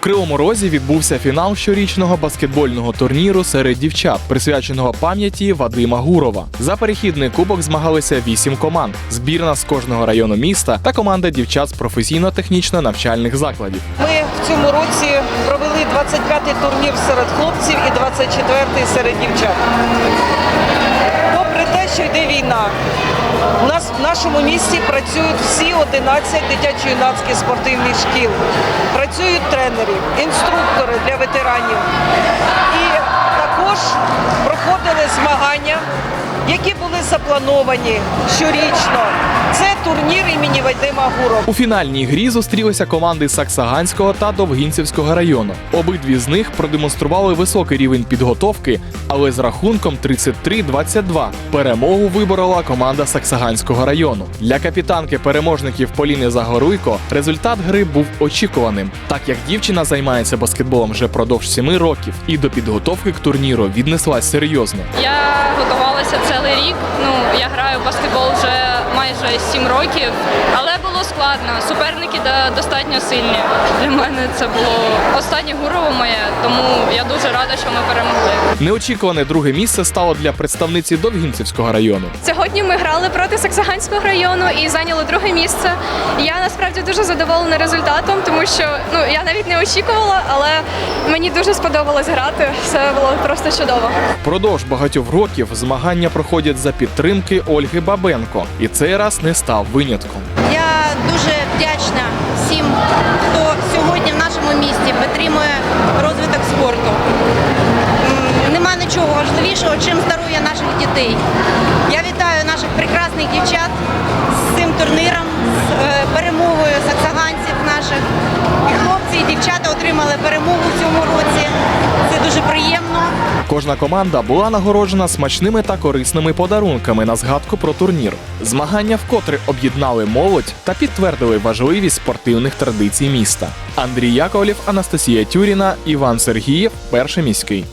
В Кривому Розі відбувся фінал щорічного баскетбольного турніру серед дівчат, присвяченого пам'яті Вадима Гурова. За перехідний кубок змагалися вісім команд: збірна з кожного району міста та команда дівчат з професійно-технічно навчальних закладів. Ми в цьому році провели 25-й турнір серед хлопців і 24-й серед дівчат. Попри те, що йде війна, у нас в нашому місті працюють всі 11 дитячо-юнацьких спортивних шкіл. Працюють тренери, інструктори для ветеранів. І також проходили змагання, які були заплановані щорічно. Це турнір імені Вадима Гурова. У фінальній грі зустрілися команди Саксаганського та Довгінцівського району. Обидві з них продемонстрували високий рівень підготовки, але з рахунком 33-22 перемогу виборола команда Саксаганського району. Для капітанки переможників Поліни Загоруйко результат гри був очікуваним, так як дівчина займається баскетболом вже продовж 7 років і до підготовки к турніру віднеслась серйозно. Я готувалася цілий рік. Ну я граю в баскетбол вже майже 7 років, але складно. Суперники да- достатньо сильні. Для мене це було останнє гурово моє, тому я дуже рада, що ми перемогли. Неочікуване друге місце стало для представниці Довгінцівського району. Сьогодні ми грали проти Саксаганського району і зайняли друге місце. Я насправді дуже задоволена результатом, тому що ну я навіть не очікувала, але мені дуже сподобалось грати. Все було просто чудово. Впродовж багатьох років змагання проходять за підтримки Ольги Бабенко, і цей раз не став винятком. Вдячна всім, хто сьогодні в нашому місті підтримує розвиток спорту. Нема нічого важливішого, чим здоров'я наших дітей. Я вітаю наших прекрасних дівчат з цим турніром, з е, перемогою Кожна команда була нагороджена смачними та корисними подарунками на згадку про турнір. Змагання вкотре об'єднали молодь та підтвердили важливість спортивних традицій міста. Андрій Яковлів, Анастасія Тюріна, Іван Сергієв, перший міський.